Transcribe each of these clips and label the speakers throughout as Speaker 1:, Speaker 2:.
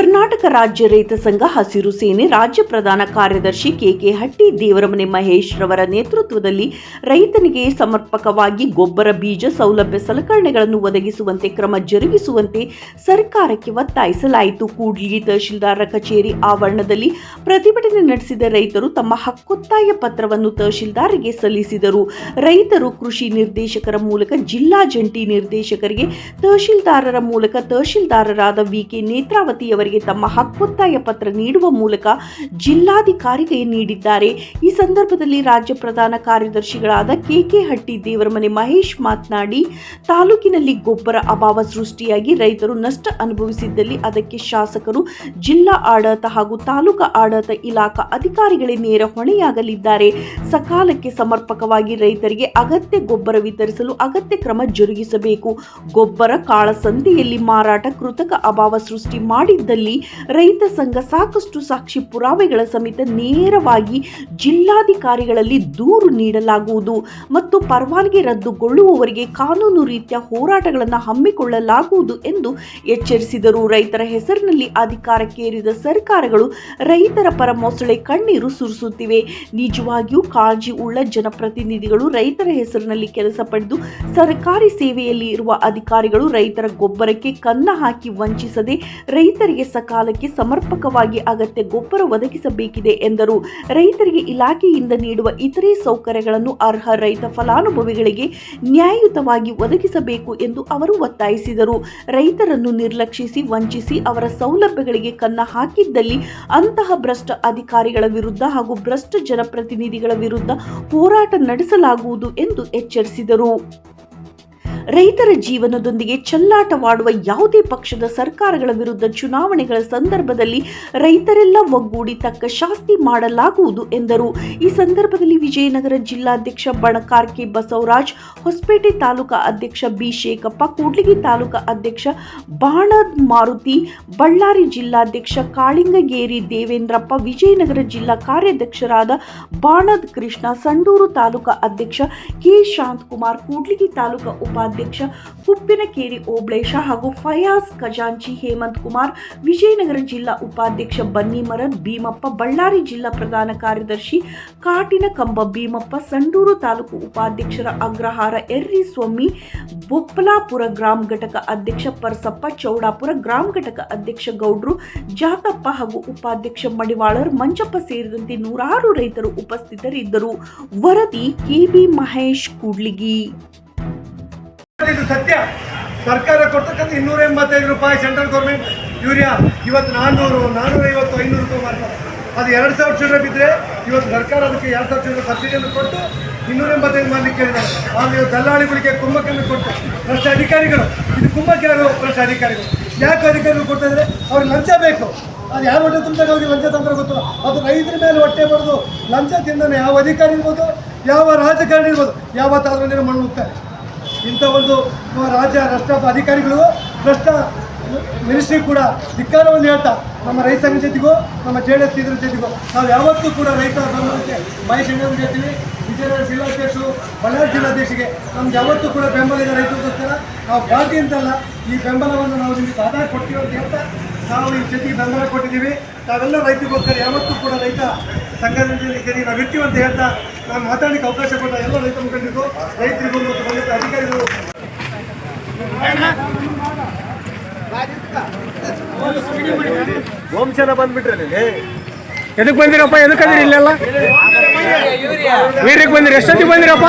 Speaker 1: ಕರ್ನಾಟಕ ರಾಜ್ಯ ರೈತ ಸಂಘ ಹಸಿರು ಸೇನೆ ರಾಜ್ಯ ಪ್ರಧಾನ ಕಾರ್ಯದರ್ಶಿ ಕೆಕೆ ಹಟ್ಟಿ ದೇವರಮನೆ ಮಹೇಶ್ ರವರ ನೇತೃತ್ವದಲ್ಲಿ ರೈತನಿಗೆ ಸಮರ್ಪಕವಾಗಿ ಗೊಬ್ಬರ, ಬೀಜ ಸೌಲಭ್ಯ ಸಲಕರಣೆಗಳನ್ನು ಒದಗಿಸುವಂತೆ, ಕ್ರಮ ಜರುಗಿಸುವಂತೆ ಸರ್ಕಾರಕ್ಕೆ ಒತ್ತಾಯಿಸಲಾಯಿತು. ಕೂಡ್ಲಿ ತಹಶೀಲ್ದಾರರ ಕಚೇರಿ ಆವರಣದಲ್ಲಿ ಪ್ರತಿಭಟನೆ ನಡೆಸಿದ ರೈತರು ತಮ್ಮ ಹಕ್ಕೊತ್ತಾಯ ಪತ್ರವನ್ನು ತಹಶೀಲ್ದಾರ್ಗೆ ಸಲ್ಲಿಸಿದರು. ರೈತರು ಕೃಷಿ ನಿರ್ದೇಶಕರ ಮೂಲಕ, ಜಿಲ್ಲಾ ಜಂಟಿ ನಿರ್ದೇಶಕರಿಗೆ, ತಹಶೀಲ್ದಾರರ ಮೂಲಕ ತಹಶೀಲ್ದಾರರಾದ ವಿಕೆ ನೇತ್ರಾವತಿಯವರಿಗೆ ತಮ್ಮ ಹಕ್ಕೊತ್ತಾಯ ಪತ್ರ ನೀಡುವ ಮೂಲಕ ಜಿಲ್ಲಾಧಿಕಾರಿಗೆ ನೀಡಿದ್ದಾರೆ. ಈ ಸಂದರ್ಭದಲ್ಲಿ ರಾಜ್ಯ ಪ್ರಧಾನ ಕಾರ್ಯದರ್ಶಿಗಳಾದ ಕೆಕೆ ಹಟ್ಟಿ, ದೇವರಮನೆ ಮಹೇಶ್ ಮಾತನಾಡಿ, ತಾಲೂಕಿನಲ್ಲಿ ಗೊಬ್ಬರ ಅಭಾವ ಸೃಷ್ಟಿಯಾಗಿ ರೈತರು ನಷ್ಟ ಅನುಭವಿಸಿದ್ದಲ್ಲಿ ಅದಕ್ಕೆ ಶಾಸಕರು ಜಿಲ್ಲಾ ಆಡಳಿತ ಹಾಗೂ ತಾಲೂಕಾ ಆಡಳಿತ ಇಲಾಖಾ ಅಧಿಕಾರಿಗಳೇ ನೇರ ಹೊಣೆಯಾಗಲಿದ್ದಾರೆ. ಸಕಾಲಕ್ಕೆ ಸಮರ್ಪಕವಾಗಿ ರೈತರಿಗೆ ಅಗತ್ಯ ಗೊಬ್ಬರ ವಿತರಿಸಲು ಅಗತ್ಯ ಕ್ರಮ ಜರುಗಿಸಬೇಕು. ಗೊಬ್ಬರ ಕಾಳಸಂತೆಯಲ್ಲಿ ಮಾರಾಟ ಕೃತಕ ಅಭಾವ ಸೃಷ್ಟಿ ಮಾಡಿದ್ದಲ್ಲಿ ರೈತ ಸಂಘ ಸಾಕಷ್ಟು ಸಾಕ್ಷಿ ಪುರಾವೆಗಳ ಸಮೇತ ನೇರವಾಗಿ ಜಿಲ್ಲಾಧಿಕಾರಿಗಳಲ್ಲಿ ದೂರು ನೀಡಲಾಗುವುದು ಮತ್ತು ಪರವಾನಗಿ ರದ್ದುಗೊಳ್ಳುವವರಿಗೆ ಕಾನೂನು ರೀತಿಯ ಹೋರಾಟಗಳನ್ನು ಹಮ್ಮಿಕೊಳ್ಳಲಾಗುವುದು ಎಂದು ಎಚ್ಚರಿಸಿದರು. ರೈತರ ಹೆಸರಿನಲ್ಲಿ ಅಧಿಕಾರಕ್ಕೇರಿದ ಸರ್ಕಾರಗಳು ರೈತರ ಪರ ಮೊಸಳೆ ಕಣ್ಣೀರು ಸುರಿಸುತ್ತಿವೆ. ನಿಜವಾಗಿಯೂ ಕಾಳಜಿ ಉಳ್ಳ ಜನಪ್ರತಿನಿಧಿಗಳು ರೈತರ ಹೆಸರಿನಲ್ಲಿ ಕೆಲಸ ಪಡೆದು ಸರ್ಕಾರಿ ಸೇವೆಯಲ್ಲಿ ಇರುವ ಅಧಿಕಾರಿಗಳು ರೈತರ ಗೊಬ್ಬರಕ್ಕೆ ಕನ್ನ ಹಾಕಿ ವಂಚಿಸದೆ ರೈತರಿಗೆ ಸಕಾಲಕ್ಕೆ ಸಮರ್ಪಕವಾಗಿ ಅಗತ್ಯ ಗೊಬ್ಬರ ಒದಗಿಸಬೇಕಿದೆ ಎಂದರು. ರೈತರಿಗೆ ಇಲಾಖೆಯಿಂದ ನೀಡುವ ಇತರೆ ಸೌಕರ್ಯಗಳನ್ನು ಅರ್ಹ ರೈತ ಫಲಾನುಭವಿಗಳಿಗೆ ನ್ಯಾಯಯುತವಾಗಿ ಒದಗಿಸಬೇಕು ಎಂದು ಅವರು ಒತ್ತಾಯಿಸಿದರು. ರೈತರನ್ನು ನಿರ್ಲಕ್ಷಿಸಿ, ವಂಚಿಸಿ, ಅವರ ಸೌಲಭ್ಯಗಳಿಗೆ ಕನ್ನ ಹಾಕಿದ್ದಲ್ಲಿ ಅಂತಹ ಭ್ರಷ್ಟ ಅಧಿಕಾರಿಗಳ ವಿರುದ್ಧ ಹಾಗೂ ಭ್ರಷ್ಟ ಜನಪ್ರತಿನಿಧಿಗಳ ವಿರುದ್ಧ ಹೋರಾಟ ನಡೆಸಲಾಗುವುದು ಎಂದು ಎಚ್ಚರಿಸಿದರು. ರೈತರ ಜೀವನದೊಂದಿಗೆ ಚೆಲ್ಲಾಟವಾಡುವ ಯಾವುದೇ ಪಕ್ಷದ ಸರ್ಕಾರಗಳ ವಿರುದ್ಧ ಚುನಾವಣೆಗಳ ಸಂದರ್ಭದಲ್ಲಿ ರೈತರೆಲ್ಲ ಒಗ್ಗೂಡಿ ತಕ್ಕ ಶಾಸ್ತಿ ಮಾಡಲಾಗುವುದು ಎಂದರು. ಈ ಸಂದರ್ಭದಲ್ಲಿ ವಿಜಯನಗರ ಜಿಲ್ಲಾಧ್ಯಕ್ಷ ಬಣಕಾರ್ ಕೆ ಬಸವರಾಜ್, ಹೊಸಪೇಟೆ ತಾಲೂಕಾ ಅಧ್ಯಕ್ಷ ಬಿ ಶೇಖಪ್ಪ, ಕೂಡ್ಲಿಗಿ ತಾಲೂಕಾ ಅಧ್ಯಕ್ಷ ಬಾಣದ್ ಮಾರುತಿ, ಬಳ್ಳಾರಿ ಜಿಲ್ಲಾಧ್ಯಕ್ಷ ಕಾಳಿಂಗಗೇರಿ ದೇವೇಂದ್ರಪ್ಪ, ವಿಜಯನಗರ ಜಿಲ್ಲಾ ಕಾರ್ಯಾಧ್ಯಕ್ಷರಾದ ಬಾಣದ್ ಕೃಷ್ಣ, ಸಂಡೂರು ತಾಲೂಕಾ ಅಧ್ಯಕ್ಷ ಕೆ ಶಾಂತಕುಮಾರ್, ಕೂಡ್ಲಿಗಿ ತಾಲೂಕಾ ಉಪಾಧ್ಯಕ್ಷ ಕುಪ್ಪಿನಕೇರಿ ಓಬ್ಳೇಶ ಹಾಗೂ ಫಯಾಜ್ ಖಜಾಂಚಿ ಹೇಮಂತ್ ಕುಮಾರ್, ವಿಜಯನಗರ ಜಿಲ್ಲಾ ಉಪಾಧ್ಯಕ್ಷ ಬನ್ನಿಮರದ್ ಭೀಮಪ್ಪ ಬಳ್ಳಾರಿ ಜಿಲ್ಲಾ ಪ್ರಧಾನ ಕಾರ್ಯದರ್ಶಿ ಕಾಟಿನ ಕಂಬ ಭೀಮಪ್ಪ ಸಂಡೂರು ತಾಲೂಕು ಉಪಾಧ್ಯಕ್ಷರ ಅಗ್ರಹಾರ ಎರ್ರಿ ಸ್ವಾಮಿ, ಬೊಪ್ಪಲಾಪುರ ಗ್ರಾಮ ಘಟಕ ಅಧ್ಯಕ್ಷ ಪರಸಪ್ಪ, ಚೌಡಾಪುರ ಗ್ರಾಮ ಘಟಕ ಅಧ್ಯಕ್ಷ ಗೌಡ್ರು, ಜಾತಪ್ಪ ಹಾಗೂ ಉಪಾಧ್ಯಕ್ಷ ಮಡಿವಾಳರ್, ಮಂಜಪ್ಪ ಸೇರಿದಂತೆ ನೂರಾರು ರೈತರು ಉಪಸ್ಥಿತರಿದ್ದರು. ವರದಿ ಕೆಬಿ ಮಹೇಶ್ ಕೂಡ್ಲಿಗಿ.
Speaker 2: ಇದು ಸತ್ಯ. ಸರ್ಕಾರ ಕೊಡ್ತಕ್ಕಂಥ ಇನ್ನೂರ ಎಂಬತ್ತೈದು ರೂಪಾಯಿ ಸೆಂಟ್ರಲ್ ಗೌರ್ಮೆಂಟ್ ಯೂರಿಯಾ ಇವತ್ತು ನಾನ್ನೂರು, ನಾನ್ನೂರ ಐವತ್ತು, ಐನೂರು ರೂಪಾಯಿ ಮಾಡ್ತಾರೆ. ಅದು ಎರಡು ಸಾವಿರ ಚಿಲ್ಲರೆ ಬಿದ್ದರೆ ಇವತ್ತು ಸರ್ಕಾರ ಅದಕ್ಕೆ ಎರಡು ಸಾವಿರ ಚಿಲ್ಲರೆ ಸಬ್ಸಿಡಿಯನ್ನು ಕೊಟ್ಟು ಇನ್ನೂರ ಎಂಬತ್ತೈದು ಮಾಡಲಿಕ್ಕೆ ಕೇಳಿದ್ದಾರೆ ಆಮೇಲೆ ದಲ್ಲಾಳಿಗಳಿಗೆ ಕುಂಭಕ್ಕನ್ನು ಕೊಟ್ಟು ಭ್ರಷ್ಟ ಅಧಿಕಾರಿಗಳು, ಇದು ಕುಂಭಕ್ಕೆ ಯಾರು ಭ್ರಷ್ಟ ಅಧಿಕಾರಿಗಳು. ಯಾಕೆ ಅಧಿಕಾರಿಗಳು ಇದ್ದಾರೆ? ಅವ್ರಿಗೆ ಲಂಚ ಬೇಕು. ಅದು ಯಾರು ಹೊಟ್ಟೆ ತುಂಬಿದಾಗ ಅವ್ರಿಗೆ ಲಂಚ ತಂತ್ರ ಗೊತ್ತು ಅದು ರೈತರ ಮೇಲೆ ಹೊಟ್ಟೆ ಬರೆದು ಲಂಚ ತಿಂದಾನೆ ಯಾವ ಅಧಿಕಾರಿ ಇರ್ಬೋದು, ಯಾವ ರಾಜಕಾರಣಿ ಇರ್ಬೋದು. ಯಾವತ್ತಾದ್ರೂ ಮಣ್ಣು ಹೋಗ್ತಾರೆ ಇಂಥ ಒಂದು ರಾಜ್ಯ ರಾಷ್ಟ್ರ ಅಧಿಕಾರಿಗಳು ಭ್ರಷ್ಟ ಮಿನಿಸ್ಟ್ರಿ ಕೂಡ ಧಿಕ್ಕಾರವನ್ನು ಹೇಳ್ತಾ, ನಮ್ಮ ರೈತ ಜೊತೆಗೂ, ನಮ್ಮ ಜೆ ಡಿ ಎಸ್ ಇದ್ರ ಜೊತೆಗೂ, ನಾವು ಯಾವತ್ತೂ ಕೂಡ ರೈತ ಬೆಂಬಲಕ್ಕೆ ಮಹೇಶ್ ಹೇಳ್ತೀವಿ ವಿಜಯನಗರ ಜಿಲ್ಲಾಧ್ಯಕ್ಷರು, ಬಳ್ಳಾರಿ ಜಿಲ್ಲಾಧ್ಯಕ್ಷರಿಗೆ ನಮ್ಗೆ ಯಾವತ್ತೂ ಕೂಡ ಬೆಂಬಲ ಇದೆ ರೈತರಿಗೋಸ್ಕರ. ನಾವು ಪಾರ್ಟಿ ಅಂತಲ್ಲ ಈ ಬೆಂಬಲವನ್ನು ನಾವು ನಿಮಗೆ ಆಧಾರ ಕೊಡ್ತೀವಿ ಅಂತ ಹೇಳ್ತಾ, ನಾವು ಈ ಜೊತೆಗೆ ಬೆಂಬಲ ಕೊಟ್ಟಿದ್ದೀವಿ. ತಾವೆಲ್ಲ ರೈತರಿಗೋಸ್ಕರ ಯಾವತ್ತೂ ಕೂಡ ರೈತ ಸಂಘಟನೆ ನಾವು ಇರ್ತೀವಿ ಅಂತ ಹೇಳ್ತಾ ನಾನು ಮಾತಾಡಲಿಕ್ಕೆ ಅವಕಾಶ ಕೊಟ್ಟ ಎಲ್ಲ ರೈತ ಮುಖಂಡರಿಗೂ ರೈತರಿಗೂ ಮತ್ತು ಬಂದಿದ್ದ ಅಧಿಕಾರಿಗಳು. ವಂಶನ ಬಂದ್ಬಿಟ್ರಲ್ಲಿ
Speaker 3: ಎದಕ್ ಬಂದಿರಪ್ಪ? ಎದಕ್ ಅಂದಿರಿ ಇಲ್ಲೆಲ್ಲ? ವೀರ್ಯಕ್ಕೆ ಬಂದಿರಿ. ಎಷ್ಟೊತ್ತಿಗೆ ಬಂದಿರಪ್ಪ?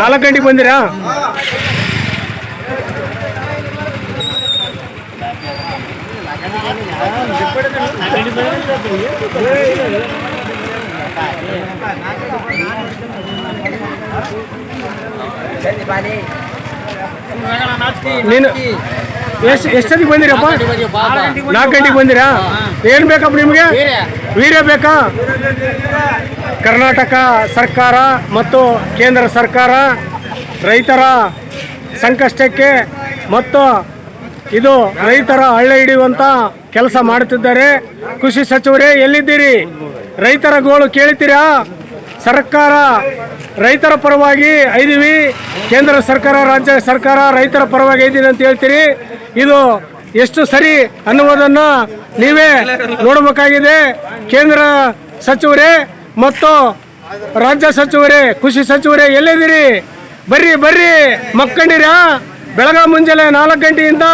Speaker 3: ನಾಲ್ಕು ಗಂಟೆಗೆ ಬಂದಿರಾ? ನೀನು ಎಷ್ಟು ಎಷ್ಟೊತ್ತಿಗೆ ಬಂದಿರಪ್ಪ ನಾಲ್ಕು ಗಂಟೆಗೆ ಬಂದಿರಾ? ಏನು ಬೇಕಪ್ಪ ನಿಮಗೆ? ವೀರ್ಯ ಬೇಕಾ? ಕರ್ನಾಟಕ ಸರ್ಕಾರ ಮತ್ತು ಕೇಂದ್ರ ಸರ್ಕಾರ ರೈತರ ಸಂಕಷ್ಟಕ್ಕೆ ಮತ್ತು ಇದು ರೈತರ ಹಳ್ಳ ಹಿಡಿಯುವಂತ ಕೆಲಸ ಮಾಡುತ್ತಿದ್ದಾರೆ. ಕೃಷಿ ಸಚಿವರೇ, ಎಲ್ಲಿದ್ದೀರಿ? ರೈತರ ಗೋಳು ಕೇಳ್ತೀರಾ? ಸರ್ಕಾರ, ರೈತರ ಪರವಾಗಿ ಐದೀವಿ. ಕೇಂದ್ರ ಸರ್ಕಾರ, ರಾಜ್ಯ ಸರ್ಕಾರ ರೈತರ ಪರವಾಗಿ ಐದೀವಿ ಅಂತ ಹೇಳ್ತೀರಿ. ಇದು ಎಷ್ಟು ಸರಿ ಅನ್ನುವುದನ್ನು ನೀವೇ ನೋಡಬೇಕಾಗಿದೆ. ಕೇಂದ್ರ ಸಚಿವರೇ ಮತ್ತು ರಾಜ್ಯ ಸಚಿವರೇ, ಕೃಷಿ ಸಚಿವರೇ, ಎಲ್ಲಿದ್ದೀರಿ? ಬರ್ರಿ ಬರ್ರಿ, ಮಕ್ಕಂಡಿರ? ಬೆಳಗ್ಗೆ ಮುಂಜಾನೆ ನಾಲ್ಕು ಗಂಟೆಯಿಂದ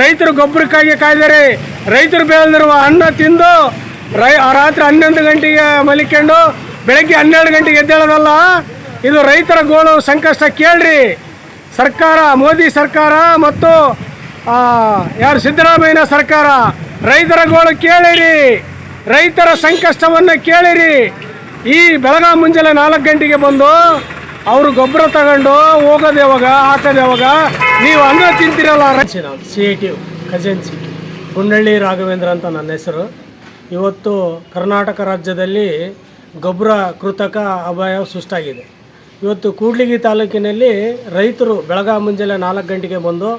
Speaker 3: ರೈತರು ಗೊಬ್ಬರಕ್ಕಾಗಿ ಕಾಯ್ದಾರೆ ರೈತರು ಬೆಳೆದಿರುವ ಅನ್ನ ತಿಂದು ರೈ ರಾತ್ರಿ ಹನ್ನೊಂದು ಗಂಟೆಗೆ ಮಲಿಕೊಂಡು ಬೆಳಗ್ಗೆ ಹನ್ನೆರಡು ಗಂಟೆಗೆ ಎದ್ದೇಳೋದಲ್ಲ, ಇದು ರೈತರ ಗೋಳು ಸಂಕಷ್ಟ. ಕೇಳ್ರಿ, ಸರ್ಕಾರ, ಮೋದಿ ಸರ್ಕಾರ ಮತ್ತು ಯಾರು ಸಿದ್ದರಾಮಯ್ಯನ ಸರ್ಕಾರ, ರೈತರ ಗೋಳು ಕೇಳಿರಿ, ರೈತರ ಸಂಕಷ್ಟವನ್ನು ಕೇಳಿರಿ. ಈ ಬೆಳಗಾವಿ ಮುಂಜಾನೆ ನಾಲ್ಕು ಗಂಟೆಗೆ ಬಂದು ಅವರು ಗೊಬ್ಬರ ತಗೊಂಡು ಹೋಗೋದು ಯಾವಾಗ, ಹಾಕೋದು ಯಾವಾಗ? ನೀವು ಅಂದ್ರೆ ತಿಂತಿರಲ್ಲ ಸಿ ಐ ಟಿ ಖಜೆನ್ಸಿ ಗುಂಡಳ್ಳಿ ರಾಘವೇಂದ್ರ ಅಂತ ನನ್ನ ಹೆಸರು. ಇವತ್ತು ಕರ್ನಾಟಕ ರಾಜ್ಯದಲ್ಲಿ ಗೊಬ್ಬರ ಕೃತಕ ಅಭಯ ಸೃಷ್ಟಾಗಿದೆ ಇವತ್ತು ಕೂಡ್ಲಿಗಿ ತಾಲೂಕಿನಲ್ಲಿ ರೈತರು ಬೆಳಗಾವಿ ಮುಂಜಾನೆ ನಾಲ್ಕು ಗಂಟೆಗೆ ಬಂದು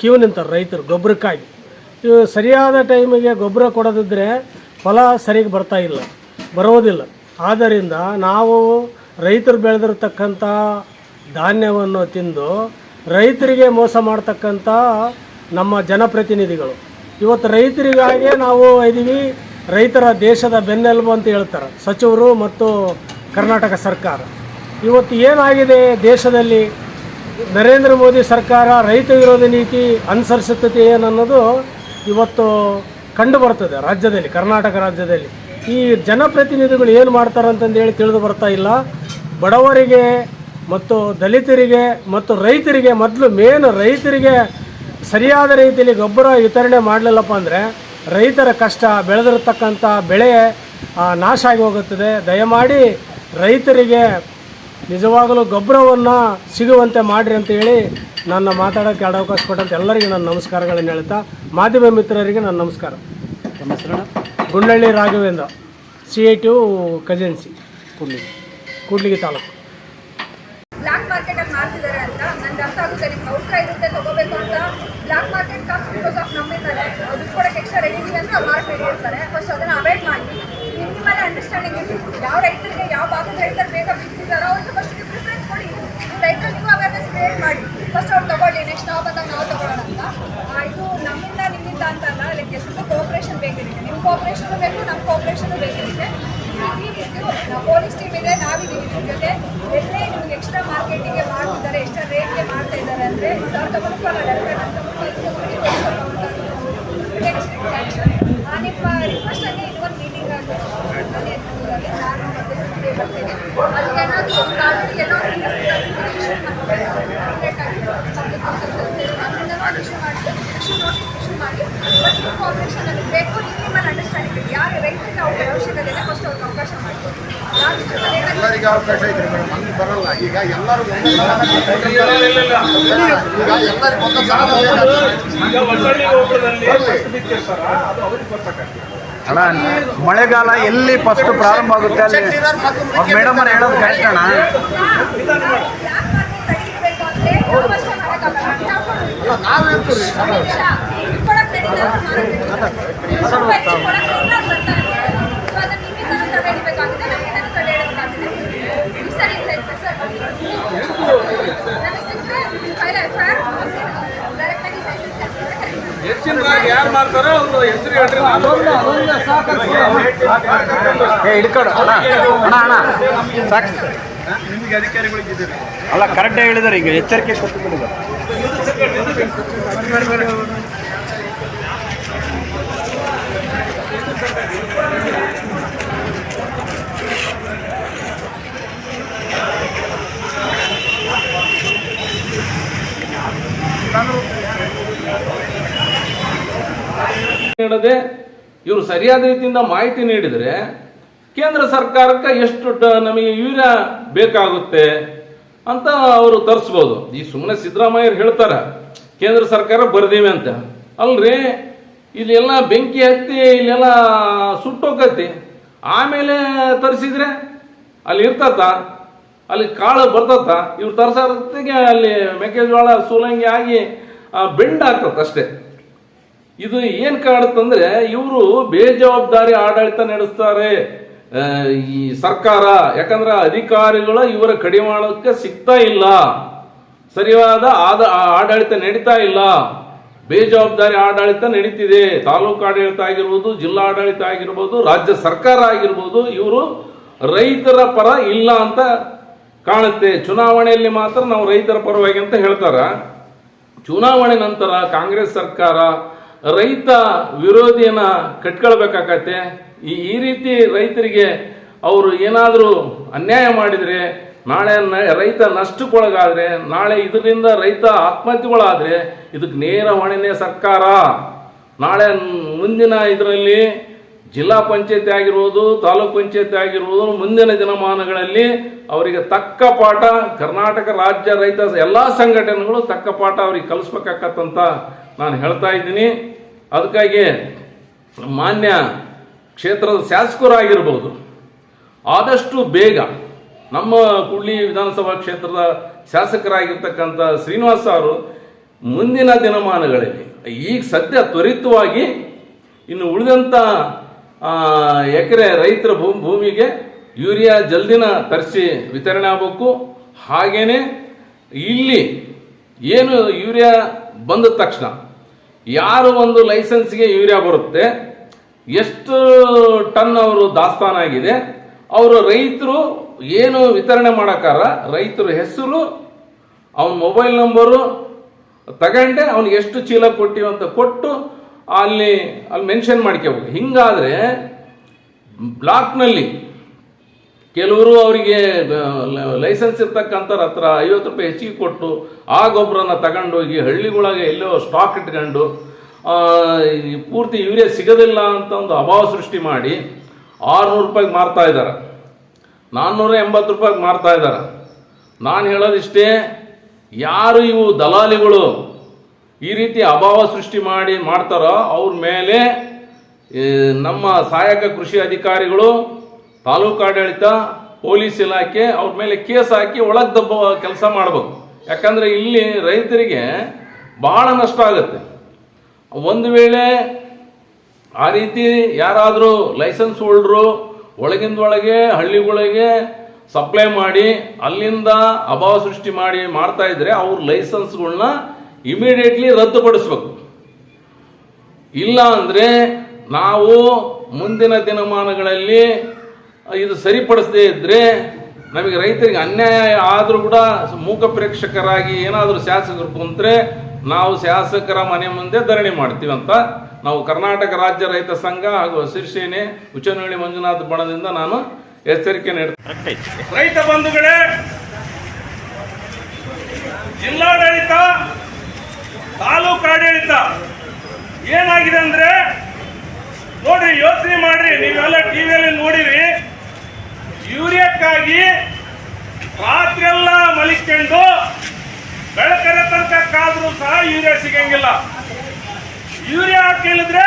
Speaker 3: ಕ್ಯೂ ನಿಂತಾರೆ ರೈತರು ಗೊಬ್ಬರಕ್ಕಾಗಿ. ಇವು ಸರಿಯಾದ ಟೈಮಿಗೆ ಗೊಬ್ಬರ ಕೊಡದಿದ್ದರೆ ಫಲ ಸರಿಗೆ ಇಲ್ಲ, ಬರೋದಿಲ್ಲ. ಆದ್ದರಿಂದ ನಾವು ರೈತರು ಬೆಳೆದಿರ್ತಕ್ಕಂಥ ಧಾನ್ಯವನ್ನು ತಿಂದು ರೈತರಿಗೆ ಮೋಸ ಮಾಡ್ತಕ್ಕಂಥ ನಮ್ಮ ಜನಪ್ರತಿನಿಧಿಗಳು. ಇವತ್ತು ರೈತರಿಗಾಗಿ ನಾವು ಇದ್ದೀವಿ ರೈತರ ದೇಶದ ಬೆನ್ನೆಲುಬು ಅಂತ ಹೇಳ್ತಾರೆ. ಸಚಿವರು ಮತ್ತು ಕರ್ನಾಟಕ ಸರ್ಕಾರ. ಇವತ್ತು ಏನಾಗಿದೆ ದೇಶದಲ್ಲಿ? ನರೇಂದ್ರ ಮೋದಿ ಸರ್ಕಾರ ರೈತ ವಿರೋಧಿ ನೀತಿ ಅನುಸರಿಸುತ್ತದೆ ಏನನ್ನೋದು ಇವತ್ತು ಕಂಡು ಬರ್ತದೆ ರಾಜ್ಯದಲ್ಲಿ, ಕರ್ನಾಟಕ ರಾಜ್ಯದಲ್ಲಿ. ಈ ಜನಪ್ರತಿನಿಧಿಗಳು ಏನು ಮಾಡ್ತಾರೆ ಅಂತಂದೇಳಿ ತಿಳಿದು ಬರ್ತಾ ಇಲ್ಲ. ಬಡವರಿಗೆ ಮತ್ತು ದಲಿತರಿಗೆ ಮತ್ತು ರೈತರಿಗೆ ಮೊದಲು ಮೇನ್ ರೈತರಿಗೆ ಸರಿಯಾದ ರೀತಿಯಲ್ಲಿ ಗೊಬ್ಬರ ವಿತರಣೆ ಮಾಡಲಿಲ್ಲಪ್ಪ ಅಂದರೆ ರೈತರ ಕಷ್ಟ ಬೆಳೆದಿರತಕ್ಕಂಥ ಬೆಳೆ ನಾಶ ಆಗಿ ಹೋಗುತ್ತದೆ. ದಯಮಾಡಿ ರೈತರಿಗೆ ನಿಜವಾಗಲೂ ಗೊಬ್ಬರವನ್ನು ಸಿಗುವಂತೆ ಮಾಡಿರಿ ಅಂತ ಹೇಳಿ ನನ್ನ ಮಾತಾಡೋಕ್ಕೆ ಎರಡು ಅವಕಾಶ ಕೊಟ್ಟಂತ ಎಲ್ಲರಿಗೂ ನನ್ನ ನಮಸ್ಕಾರಗಳನ್ನು ಹೇಳ್ತಾ ಮಾಧ್ಯಮ ಮಿತ್ರರಿಗೆ ನನ್ನ ನಮಸ್ಕಾರ. Gundalli Raghavendra C I T ಕಜೆನ್ಸಿ Kudligi Kudligi ತಾಲೂಕು.
Speaker 4: ಬ್ಲಾಕ್ ಮಾರ್ಕೆಟ್ ಅಲ್ಲಿ ಮಾಡ್ತಿದ್ದಾರೆ ಅಂತ ನನ್ಗೆ ಅರ್ಥ ಆಗುತ್ತೆ ನಿಮ್ಗೆ ಅವಸರ ಇರುತ್ತೆ ತಗೋಬೇಕು ಅಂತ black market comes because of ನಮ್ಮಿಂದಲೇ ದುಡ್ಡು ಕೊಡಕ್ಕೆ ಎಕ್ಸ್ಟ್ರಾ ರೆಡಿ ಇದೀವಿ ಅಂದ್ರೆ ಅವ್ರು ಮಾರ್ಕ್ ರೆಡಿ ಇರ್ತಾರೆ ಫಸ್ಟ್ ಅದನ್ನ ಅವಾಯ್ಡ್ ಮಾಡಿ ನಿಮ್ಮ ಮೇಲೆ ಅಂಡರ್ಸ್ಟ್ಯಾಂಡಿಂಗ್ ಇರಲಿ ಯಾವ ರೈತರಿಗೆ ಯಾವ ಭಾಗದ ರೈತರು ಬೇಗ ಬಿತ್ತಿದ್ದಾರೋ ಅವ್ರಿಗೆ ಫಸ್ಟ್ ನೀವು ಪ್ರಿಫರೆನ್ಸ್ ಕೊಡಿ ನೀವು ರೈತರಿಗೂ ಅವೇರ್ನೆಸ್ ಕ್ರಿಯೇಟ್ ಮಾಡಿ ಫಸ್ಟ್ ಅವ್ರು ತಗೊಳ್ಳಿ ನೆಕ್ಸ್ಟ್ ನಾವು ಬಂದಾಗ ನಾವು ತಗೊಳ್ಳೋಣ ಅಂತ ಆ, ಇದು ನಮ್ಮಿಂದ ನಿಮ್ಮಿಂದ ಅಂತ ಅಲ್ಲ ಲೈಕ್ ಎಷ್ಟು ಕೋಆಪರೇಷನ್ ಬೇಕಿರುತ್ತೆ ನಿಮ್ಮ ಕೋಆಪರೇಷನ್ ಬೇಕು ನಮ್ಮ ಕೋಆಪರೇಷನ್ ಬೇಕಿರುತ್ತೆ ನಾವು ಪೊಲೀಸ್ ಟೀಮ್ ಇದೆ ನಾವಿದ್ದೀವಿ ನಿಮ್ಮ ಜೊತೆ ಎಲ್ಲೇ ನಿಮ್ಗೆ ಎಕ್ಸ್ಟ್ರಾ ಮಾರ್ಕೆಟಿಂಗ್ ಮಾಡ್ತಿದ್ದಾರೆ ಎಕ್ಸ್ಟ್ರಾ ರೇಟ್ಗೆ ಮಾಡ್ತಾ ಇದ್ದಾರೆ ಅಂದರೆ ಸರ್ ತಗೊಳ್ಕೊಳ್ಳಲ್ಲ ನಿಮ್ಮ ರಿಕ್ವೆಸ್ಟಲ್ಲಿ ಇದೊಂದು ಮೀಟಿಂಗ್ ಆಗಬೇಕು ನಾನು ಮತ್ತೆ ಸುಮ್ನೆ ಬರ್ತೀನಿ ಅದಕ್ಕೆ ಏನಾದರೂ ಒಂದು ಆಲ್ರೆಡಿ ಏನೋ ಇಶ್ಯೂ ಮಾಡಿ ಇಶ್ಯೂ ನೋಟಿಫಿಕೇಶನ್ ಮಾಡಿ ಬಟ್ ನಿಮ್ಮ ಕೋಆಪರೇಷನ್ ಅಲ್ಲಿ ಬೇಕು ನೀವು ನಿಮ್ಮಲ್ಲಿ ಅಂಡರ್ಸ್ಟ್ಯಾಂಡಿಂಗ್ ಯಾರು ರೈತರಿಗೆ ಅವ್ರಿಗೆ ಅವಶ್ಯಕತೆ ಇದೆ ಫಸ್ಟ್ ಅವ್ರಿಗೆ ಅವಕಾಶ ಮಾಡಿ ನಾನು ಸ್ವಲ್ಪ ಲೇಟಾಗಿ
Speaker 5: ಎಲ್ಲರಿಗೆ ಅವಕಾಶ ಇದೆ ಮೇಡಮ್ ಹಂಗೆ ಬರಲ್ಲ ಈಗ ಎಲ್ಲರೂ ಒಂದೇ ಸಲ ಈಗ ಎಲ್ಲರಿಗೂ ಒಂದೇ ಸಲ
Speaker 6: ಅಣ್ಣ ಮಳೆಗಾಲ ಎಲ್ಲಿ ಫಸ್ಟ್ ಪ್ರಾರಂಭ ಆಗುತ್ತೆ ಅಲ್ಲಿ ಮೇಡಮ್ ಅವ್ರು ಹೇಳೋದು ಕರೆಕ್ಟ್ ಅಣ್ಣ
Speaker 4: ಬ್ಲಾಕ್ ಮಾರ್ಕೆಟ್ ತಡೀಬೇಕು ಅಂದ್ರೆ ಯಾವ ವರ್ಷ ಮಾಡೋಕ್ಕಾಗಲ್ಲ
Speaker 5: ನಾವು ಇರ್ತೀವಿ
Speaker 4: ಕೊಡಕ್ ರೆಡಿ ಸ್ವಲ್ಪ ಹೆಚ್ಚು ಕೊಡಕ್ ಇಲ್ಲ ಬರ್ತಾರೆ ಸೊ ಅದನ್ನ ನಿಮ್ಮಿಂದನೂ ತಡೆ ಹಿಡಿಬೇಕಾಗಿದೆ ನಮ್ಮಿಂದನೂ ತಡೆ ಹಿಡಿಬೇಕಾಗಿದೆ ಈ ಸರಿ ಇಲ್ಲ ಸರ್ ನನಗೆ ಸಿಕ್ಕರೆ ಫೈಲ್ ಎಫ್ ಐ ಆರ್ ಡೈರೆಕ್ಟಾಗಿ ಲೈಸೆನ್ಸ್
Speaker 7: ಯಾರು ಮಾಡ್ತಾರೋ ಅವ್ರು ಹೆಸರು ಹೇಳ್ರಿ ನಾನು
Speaker 6: ಏ ಹಿಡ್ಕೊಡು. ಅಣ್ಣ ಅಣ್ಣ ಅಣ್ಣ. ಸಾಕು. ಅಲ್ಲ ಕರೆಕ್ಟಾಗಿ ಹೇಳಿದಾರೆ ಈಗ ಎಚ್ಚರಿಕೆ ಕೊಟ್ಟು
Speaker 7: ನೀಡದೆ ಇವರು ಸರಿಯಾದ ರೀತಿಯಿಂದ ಮಾಹಿತಿ ನೀಡಿದರೆ ಕೇಂದ್ರ ಸರ್ಕಾರಕ್ಕೆ ಎಷ್ಟು ನಮಗೆ ಯೂರಿಯಾ ಬೇಕಾಗುತ್ತೆ ಅಂತ ಅವರು ತರಿಸ್ಬೋದು. ಈ ಸುಮ್ಮನೆ ಸಿದ್ದರಾಮಯ್ಯರು ಹೇಳ್ತಾರೆ, ಕೇಂದ್ರ ಸರ್ಕಾರ ಬರ್ದೀವಿ ಅಂತ. ಅಲ್ರಿ, ಇಲ್ಲೆಲ್ಲ ಬೆಂಕಿ ಹತ್ತಿ, ಇಲ್ಲೆಲ್ಲ ಸುಟ್ಟೋಗತಿ. ಆಮೇಲೆ ತರಿಸಿದ್ರೆ ಅಲ್ಲಿ ಇರ್ತತ, ಅಲ್ಲಿ ಕಾಳು ಬರ್ತತ, ಇವ್ರು ತರ್ಸೋದಕ್ಕೆ ಅಲ್ಲಿ ಮೆಕ್ಕೆಜೋಳ ಸೂಲಂಗಿ ಆಗಿ ಬೆಂಡ್ ಆಗ್ತದೆ ಅಷ್ಟೇ ಇದು ಏನು ಕಾಡುತ್ತಂದ್ರೆ ಇವರು ಬೇಜವಾಬ್ದಾರಿ ಆಡಳಿತ ನಡೆಸ್ತಾರೆ. ಈ ಸರ್ಕಾರ, ಯಾಕಂದ್ರೆ ಅಧಿಕಾರಿಗಳು ಇವರ ಕಡಿವಾಣಕ್ಕೆ ಸಿಗ್ತಾ ಇಲ್ಲ. ಸರಿಯಾದ ಆದ ಆಡಳಿತ ನಡೀತಾ ಇಲ್ಲ. ಬೇಜವಾಬ್ದಾರಿ ಆಡಳಿತ ನಡೀತಿದೆ. ತಾಲೂಕು ಆಡಳಿತ ಆಗಿರ್ಬೋದು, ಜಿಲ್ಲಾ ಆಡಳಿತ ಆಗಿರ್ಬೋದು, ರಾಜ್ಯ ಸರ್ಕಾರ ಆಗಿರ್ಬೋದು, ಇವರು ರೈತರ ಪರ ಇಲ್ಲ ಅಂತ ಕಾಣುತ್ತೆ. ಚುನಾವಣೆಯಲ್ಲಿ ಮಾತ್ರ ನಾವು ರೈತರ ಪರವಾಗಿ ಅಂತ ಹೇಳ್ತಾರ. ಚುನಾವಣೆ ನಂತರ ಕಾಂಗ್ರೆಸ್ ಸರ್ಕಾರ ರೈತ ವಿರೋಧಿಯನ್ನ ಕಟ್ಕೊಳ್ಬೇಕಾಗತ್ತೆ. ಈ ಈ ರೀತಿ ರೈತರಿಗೆ ಅವರು ಏನಾದರೂ ಅನ್ಯಾಯ ಮಾಡಿದರೆ, ನಾಳೆ ನ- ರೈತ ನಷ್ಟಕ್ಕೊಳಗಾದರೆ, ನಾಳೆ ಇದರಿಂದ ರೈತ ಆತ್ಮಹತ್ಯೆಗಳಾದರೆ, ಇದಕ್ಕೆ ನೇರ ಹೊಣೆನೇ ಸರ್ಕಾರ. ನಾಳೆ ಮುಂದಿನ ಇದರಲ್ಲಿ ಜಿಲ್ಲಾ ಪಂಚಾಯತಿ ಆಗಿರ್ಬೋದು ತಾಲೂಕ್ ಪಂಚಾಯತಿ ಆಗಿರುವುದು, ಮುಂದಿನ ದಿನಮಾನಗಳಲ್ಲಿ ಅವರಿಗೆ ತಕ್ಕ ಪಾಠ, ಕರ್ನಾಟಕ ರಾಜ್ಯ ರೈತ ಎಲ್ಲ ಸಂಘಟನೆಗಳು ತಕ್ಕ ಪಾಠ ಅವ್ರಿಗೆ ಕಲಿಸ್ಬೇಕಾಗತ್ತಂತ ನಾನು ಹೇಳ್ತಾ ಇದ್ದೀನಿ. ಅದಕ್ಕಾಗಿ ಮಾನ್ಯ ಕ್ಷೇತ್ರದ ಶಾಸಕರಾಗಿರ್ಬೋದು. ಆದಷ್ಟು ಬೇಗ ನಮ್ಮ ಕುಳ್ಳಿ ವಿಧಾನಸಭಾ ಕ್ಷೇತ್ರದ ಶಾಸಕರಾಗಿರ್ತಕ್ಕಂಥ ಶ್ರೀನಿವಾಸ ಅವರು ಮುಂದಿನ ದಿನಮಾನಗಳಲ್ಲಿ, ಈಗ ಸದ್ಯ ತ್ವರಿತವಾಗಿ ಇನ್ನು ಉಳಿದಂಥ ಎಕರೆ ರೈತರ ಭೂಮಿ ಭೂಮಿಗೆ ಯೂರಿಯಾ ಜಲ್ದಿನ ತರಿಸಿ ವಿತರಣೆ ಆಗಬೇಕು. ಹಾಗೇನೆ ಇಲ್ಲಿ ಏನು ಯೂರಿಯಾ ಬಂದ ತಕ್ಷಣ ಯಾರು ಒಂದು ಲೈಸೆನ್ಸ್ಗೆ ಯೂರಿಯಾ ಬರುತ್ತೆ, ಎಷ್ಟು ಟನ್ ಅವರು ದಾಸ್ತಾನಾಗಿದೆ ಅವರು ರೈತರು ಏನು ವಿತರಣೆ ಮಾಡೋಕ್ಕಾರ, ರೈತರ ಹೆಸರು, ಅವನ ಮೊಬೈಲ್ ನಂಬರು ತಗೊಂಡೆ, ಅವ್ನಿಗೆ ಎಷ್ಟು ಚೀಲ ಕೊಟ್ಟಿವಂತ ಕೊಟ್ಟು ಅಲ್ಲಿ ಅಲ್ಲಿ ಮೆನ್ಷನ್ ಮಾಡ್ಕೋಬೇಕು ಹಿಂಗಾದರೆ, ಬ್ಲಾಕ್ನಲ್ಲಿ ಕೆಲವರು ಅವರಿಗೆ ಲೈಸೆನ್ಸ್ ಇರ್ತಕ್ಕಂಥವ್ರ ಹತ್ರ ಐವತ್ತು ರೂಪಾಯಿ ಹೆಚ್ಚಿಗೆ ಕೊಟ್ಟು ಆ ಗೊಬ್ಬರನ ತಗೊಂಡೋಗಿ ಹಳ್ಳಿಗಳಾಗೆ ಎಲ್ಲೋ ಸ್ಟಾಕ್ ಇಟ್ಕೊಂಡು ಪೂರ್ತಿ ಯೂರಿಯಾ ಸಿಗೋದಿಲ್ಲ ಅಂತ ಒಂದು ಅಭಾವ ಸೃಷ್ಟಿ ಮಾಡಿ ಆರುನೂರು ರೂಪಾಯಿಗೆ ಮಾರ್ತಾ ಇದ್ದಾರೆ. ನಾನ್ನೂರ ಎಂಬತ್ತು ರೂಪಾಯಿಗೆ ಮಾರ್ತಾ ಇದ್ದಾರೆ. ನಾನು ಹೇಳೋದಿಷ್ಟೇ, ಯಾರು ಇವು ದಲಾಲಿಗಳು ಈ ರೀತಿ ಅಭಾವ ಸೃಷ್ಟಿ ಮಾಡಿ ಮಾಡ್ತಾರೋ, ಅವ್ರ ಮೇಲೆ ನಮ್ಮ ಸಹಾಯಕ ಕೃಷಿ ಅಧಿಕಾರಿಗಳು, ತಾಲೂಕು ಆಡಳಿತ, ಪೊಲೀಸ್ ಇಲಾಖೆ ಅವ್ರ ಮೇಲೆ ಕೇಸ್ ಹಾಕಿ ಒಳಗೆ ದಬ್ಬ ಕೆಲಸ ಮಾಡಬೇಕು. ಯಾಕಂದ್ರೆ ಇಲ್ಲಿ ರೈತರಿಗೆ ಬಹಳ ನಷ್ಟ ಆಗುತ್ತೆ. ಒಂದು ವೇಳೆ ಆ ರೀತಿ ಯಾರಾದರೂ ಲೈಸೆನ್ಸ್ ಹೋಲ್ಡ್ರು ಒಳಗಿಂದ ಒಳಗೆ, ಹಳ್ಳಿಗಳಿಗೆ ಸಪ್ಲೈ ಮಾಡಿ ಅಲ್ಲಿಂದ ಅಭಾವ ಸೃಷ್ಟಿ ಮಾಡಿ ಮಾಡ್ತಾ ಇದ್ರೆ ಅವ್ರ ಲೈಸೆನ್ಸ್ಗಳನ್ನ ಇಮಿಡಿಯೇಟ್ಲಿ ರದ್ದುಪಡಿಸ್ಬೇಕು. ಇಲ್ಲ ಅಂದರೆ ನಾವು ಮುಂದಿನ ದಿನಮಾನಗಳಲ್ಲಿ ಇದು ಸರಿಪಡಿಸದೇ ಇದ್ದರೆ ನಮಗೆ ರೈತರಿಗೆ ಅನ್ಯಾಯ ಆದರೂ ಕೂಡ ಮೂಕ ಪ್ರೇಕ್ಷಕರಾಗಿ ಏನಾದರೂ ಶಾಸಕರು ಕುಂತ್ರೆ ನಾವು ಶಾಸಕರ ಮನೆ ಮುಂದೆ ಧರಣಿ ಮಾಡ್ತೀವಿ ಅಂತ ನಾವು ಕರ್ನಾಟಕ ರಾಜ್ಯ ರೈತ ಸಂಘ ಹಾಗೂ ಶಿವಸೇನೆ ಸೇನೆ ಉಚ್ಚನಹಳ್ಳಿ ಮಂಜುನಾಥ ಬಣದಿಂದ ನಾನು ಎಚ್ಚರಿಕೆ ನೀಡ್ತೀನಿ.
Speaker 8: ರೈತ ಬಂಧುಗಳೇ ಜಿಲ್ಲಾಡಳಿತ ತಾಲೂಕು ಆಡಳಿತ ಏನಾಗಿದೆ ಅಂದ್ರೆ, ನೋಡ್ರಿ, ಯೋಚನೆ ಮಾಡ್ರಿ, ನೀವೆಲ್ಲ ಟಿವಿಯಲ್ಲಿ ನೋಡಿರಿ, ಯೂರಿಯಕ್ಕಾಗಿ ರಾತ್ರಿಯೆಲ್ಲ ಮಲಿಕೊಂಡು ಬೆಳಕರ ತನಕ ಕಾದ್ರೂ ಸಹ ಯೂರಿಯಾ ಸಿಗಂಗಿಲ್ಲ. ಯೂರಿಯಾ ಕೇಳಿದ್ರೆ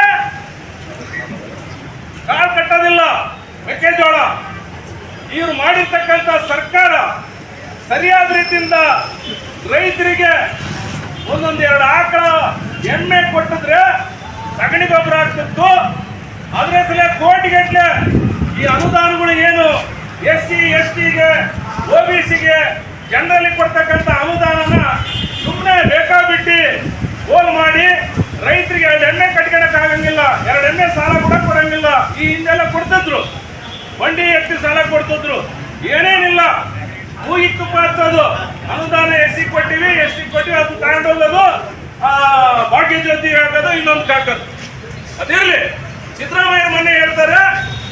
Speaker 8: ಕಾಳು ಕಟ್ಟೋದಿಲ್ಲ, ಮೆಕ್ಕೆಜೋಳ. ಇವ್ರು ಮಾಡಿರ್ತಕ್ಕಂಥ ಸರ್ಕಾರ ಸರಿಯಾದ ರೀತಿಯಿಂದ ರೈತರಿಗೆ ಒಂದೊಂದು ಎರಡು ಆಕಳ ಎಮ್ಮೆ ಕೊಟ್ಟಿದ್ರೆ ಸಗಣಿ ಗೊಬ್ಬರ ಆಗ್ತಿತ್ತು. ಅದ್ರ ಸಲ ಕೋಟಿಗಟ್ಟಲೆ ಈ ಅನುದಾನಗಳು ಏನು? ಎಸ್ ಸಿ ಎಸ್ ಟಿಗೆ ಒ ಬಿ ಸಿಗೆ ಜನರಲ್ಲಿ ಕೊಡ್ತಕ್ಕಂಥ ಅನುದಾನನ ಸುಮ್ಮನೆ ಬೇಕಾಬಿಟ್ಟು ಹೋಲ್ ಮಾಡಿ ರೈತರಿಗೆ ಎರಡು ಎಣ್ಣೆ ಆಗಂಗಿಲ್ಲ, ಎರಡು ಎಣ್ಣೆ ಸಾಲ ಕೂಡ ಕೊಡಂಗಿಲ್ಲ. ಈ ಹಿಂದೆಲ್ಲ ಕೊಡ್ತಿದ್ರು. ಬಂಡಿ ಎತ್ತಿ ಸಾಲ ಕೊಡ್ತಿದ್ರು. ಏನೇನಿಲ್ಲ. ಮೂಗಿತ್ತು ಹಚ್ಚೋದು ಅನುದಾನ ಎಸಿ ಕೊಟ್ಟಿವಿ, ಎಸ್ ಕೊಟ್ಟಿವಿ, ಅದು ತಗೊಂಡೋಗೋದು ಭಾಗ್ಯ ಜ್ಯೋತಿ ಹಾಕೋದು ಇನ್ನೊಂದು ಹಾಕೋದು ಅದಿರ್ಲಿ, ಸಿದ್ದರಾಮಯ್ಯ ಮೊನ್ನೆ ಹೇಳ್ತಾರೆ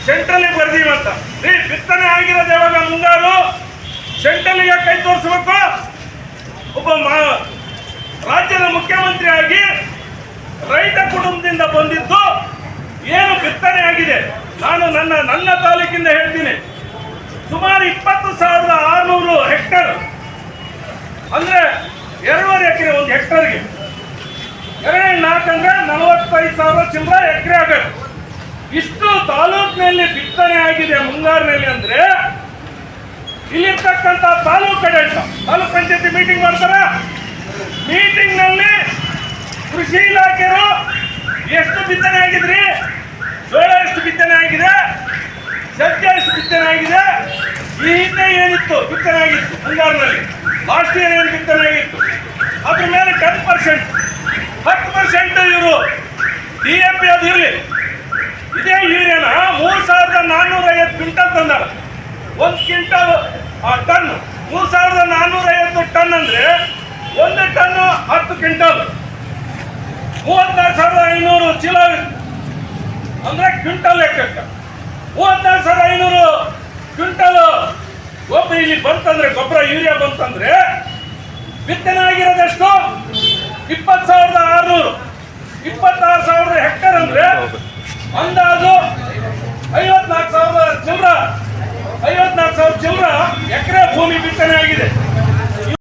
Speaker 8: ಸೆಂಟ್ರಲ್ ಬರ್ದೀವಿ ಅಂತ. ರೀ, ಬಿತ್ತನೆ ಆಗಿರೋದು ಯಾವಾಗ? ಮುಂಗಾರು? ಸೆಂಟ್ರಲ್ಗೆ ಕೈ ತೋರಿಸ್ಬೇಕು? ಒಬ್ಬ ರಾಜ್ಯದ ಮುಖ್ಯಮಂತ್ರಿ ಆಗಿ ರೈತ ಕುಟುಂಬದಿಂದ ಬಂದಿದ್ದು ಏನು ಬಿತ್ತನೆ ಆಗಿದೆ? ನಾನು ನನ್ನ ನನ್ನ ತಾಲೂಕಿಂದ ಹೇಳ್ತೀನಿ. ಸುಮಾರು ಇಪ್ಪತ್ತು ಸಾವಿರದ ಆರುನೂರು ಹೆಕ್ಟರ್ ಅಂದ್ರೆ ಎರಡೂವರೆ ಎಕರೆ, ಒಂದು ಹೆಕ್ಟರ್ಗೆ. ಎರಡನೇ ನಾಲ್ಕು ಅಂದ್ರೆ ನಲವತ್ತೈದು ಸಾವಿರ ಚಿಲ್ಲರ ಎಕರೆ ಆಗಬೇಕು ಇಷ್ಟು ತಾಲೂಕಿನಲ್ಲಿ ಬಿತ್ತನೆ ಆಗಿದೆ ಮುಂಗಾರಿನಲ್ಲಿ ಅಂದ್ರೆ, ಇಲ್ಲಿರ್ತಕ್ಕಂಥ ತಾಲೂಕು ಆಡಳಿತ, ತಾಲೂಕ್ ಪಂಚಾಯತಿ ಮೀಟಿಂಗ್ ಮಾಡ್ತಾರ? ಮೀಟಿಂಗ್ನಲ್ಲಿ ಕೃಷಿ ಇಲಾಖೆಯರು ಎಷ್ಟು ಬಿತ್ತನೆ ಆಗಿದ್ರಿ? ಜೋಳ ಎಷ್ಟು ಬಿತ್ತನೆ ಆಗಿದೆ? ಸಜ್ಜೆ ಎಷ್ಟು ಬಿತ್ತನೆ ಆಗಿದೆ? ಈ ಹಿಂದೆ ಏನಿತ್ತು ಬಿತ್ತನೆ ಆಗಿತ್ತು ಮುಂಗಾರಿನಲ್ಲಿ? ಲಾಸ್ಟ್ ಇಯರ್ ಬಿತ್ತನೆ ಆಗಿತ್ತು ಅದ್ರ ಮೇಲೆ ಟೆನ್ ಪರ್ಸೆಂಟ್ ಹತ್ತು ಪರ್ಸೆಂಟ್
Speaker 7: ಇರಲಿ. ಇದೇ ಯೂರಿಯಾನ ಮೂರು ಸಾವಿರದ ನಾನ್ನೂರ ಐವತ್ತು ಕ್ವಿಂಟಲ್ ತಂದಾರ. ಒಂದು ಕ್ವಿಂಟಲ್ ಟನ್ ಮೂರು ಸಾವಿರದ ನಾನ್ನೂರ ಐವತ್ತು ಟನ್ ಅಂದರೆ ಒಂದು ಟನ್ ಹತ್ತು ಕ್ವಿಂಟಲ್. ಮೂವತ್ತಾರು ಸಾವಿರದ ಐನೂರು ಚೀಲ ಅಂದರೆ ಕ್ವಿಂಟಲ್ ಲೆಕ್ಕ ಮೂವತ್ತಾರು ಸಾವಿರದ ಐನೂರು ಕ್ವಿಂಟಲ್ ಗೊಬ್ಬರ ಇಲ್ಲಿ ಬಂತಂದ್ರೆ, ಗೊಬ್ಬರ ಯೂರಿಯಾ ಬಂತಂದ್ರೆ ಬಿತ್ತನೆ ಆಗಿರೋದೆಷ್ಟು ಇಪ್ಪತ್ತು ಸಾವಿರದ ಆರುನೂರು. ಇಪ್ಪತ್ತಾರು ಸಾವಿರದ ಹೆಕ್ಟೇರ್ ಅಂದ್ರೆ ಅಂದಾಜು ಐವತ್ನಾಲ್ಕು ಸಾವಿರದ ಚಿಲ್ರ. ಐವತ್ನಾಲ್ಕು ಸಾವಿರ ಚಿಲ್ರ ಎಕರೆ ಭೂಮಿ ಬಿತ್ತನೆ ಆಗಿದೆ